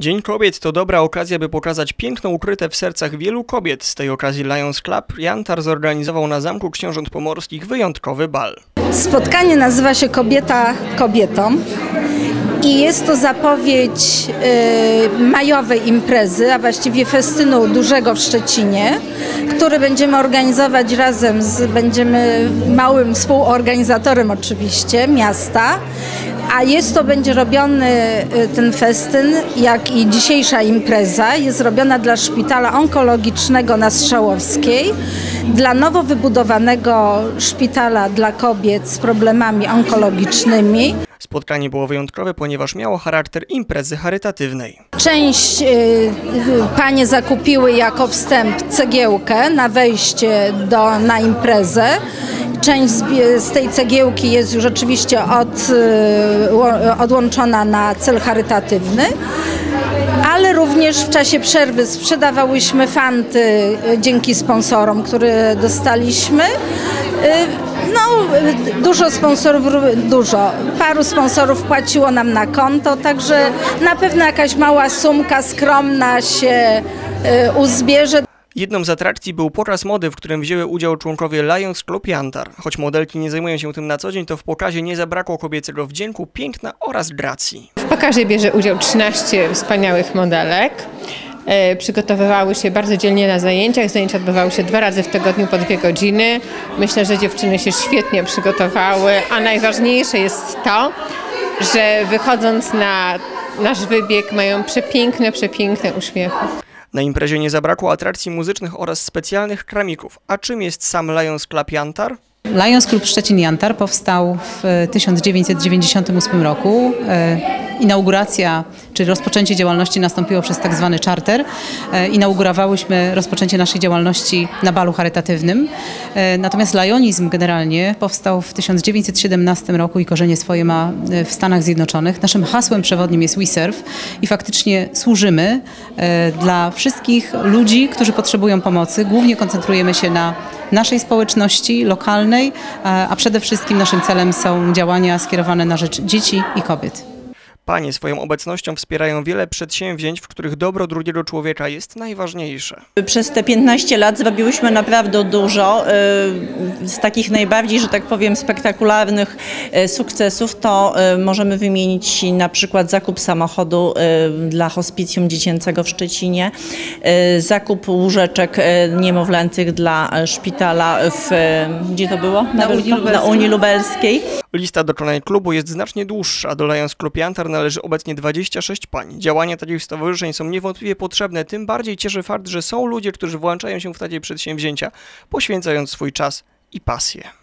Dzień Kobiet to dobra okazja, by pokazać piękno ukryte w sercach wielu kobiet. Z tej okazji Lions Club Jantar zorganizował na Zamku Książąt Pomorskich wyjątkowy bal. Spotkanie nazywa się Kobieta kobietą i jest to zapowiedź y, majowej imprezy, a właściwie festynu dużego w Szczecinie, który będziemy organizować razem z, będziemy małym współorganizatorem oczywiście miasta, a jest to, będzie robiony y, ten festyn, jak i dzisiejsza impreza, jest robiona dla Szpitala Onkologicznego na Strzałowskiej, dla nowo wybudowanego szpitala dla kobiet z problemami onkologicznymi. Spotkanie było wyjątkowe, ponieważ miało charakter imprezy charytatywnej. Część y, y, panie zakupiły jako wstęp cegiełkę na wejście do, na imprezę. Część z, tej cegiełki jest już oczywiście od, y, odłączona na cel charytatywny. Ale również w czasie przerwy sprzedawałyśmy fanty y, dzięki sponsorom, które dostaliśmy. Y, No, dużo sponsorów, ró- dużo. Paru sponsorów płaciło nam na konto, także na pewno jakaś mała sumka skromna się uzbierze. Jedną z atrakcji był pokaz mody, w którym wzięły udział członkowie Lions Club Jantar. Choć modelki nie zajmują się tym na co dzień, to w pokazie nie zabrakło kobiecego wdzięku, piękna oraz gracji. W pokazie bierze udział 13 wspaniałych modelek. E, Przygotowywały się bardzo dzielnie na zajęciach. Zajęcia odbywały się dwa razy w tygodniu po dwie godziny. Myślę, że dziewczyny się świetnie przygotowały, a najważniejsze jest to, że wychodząc na nasz wybieg mają przepiękne, przepiękne uśmiechy. Na imprezie nie zabrakło atrakcji muzycznych oraz specjalnych kramików. A czym jest sam Lions Club Jantar? Lions Club Szczecin Jantar powstał w 1998 roku. Inauguracja, czy rozpoczęcie działalności nastąpiło przez tak zwany charter. E, Inaugurowałyśmy rozpoczęcie naszej działalności na balu charytatywnym. E, Natomiast lionizm generalnie powstał w 1917 roku i korzenie swoje ma e, w Stanach Zjednoczonych. Naszym hasłem przewodnim jest We Serve i faktycznie służymy dla wszystkich ludzi, którzy potrzebują pomocy. Głównie koncentrujemy się na naszej społeczności lokalnej, a przede wszystkim naszym celem są działania skierowane na rzecz dzieci i kobiet. Panie swoją obecnością wspierają wiele przedsięwzięć, w których dobro drugiego człowieka jest najważniejsze. Przez te 15 lat zrobiłyśmy naprawdę dużo. y, Z takich najbardziej, że tak powiem, spektakularnych y, sukcesów to y, możemy wymienić na przykład zakup samochodu dla hospicjum dziecięcego w Szczecinie, zakup łóżeczek niemowlęcych dla szpitala w, gdzie to było? Na, Unii na. Unii Lubelskiej. Lista dokonań klubu jest znacznie dłuższa. Do Lions Club Jantar należy obecnie 26 pań. Działania takich stowarzyszeń są niewątpliwie potrzebne, tym bardziej cieszy fakt, że są ludzie, którzy włączają się w takie przedsięwzięcia, poświęcając swój czas i pasję.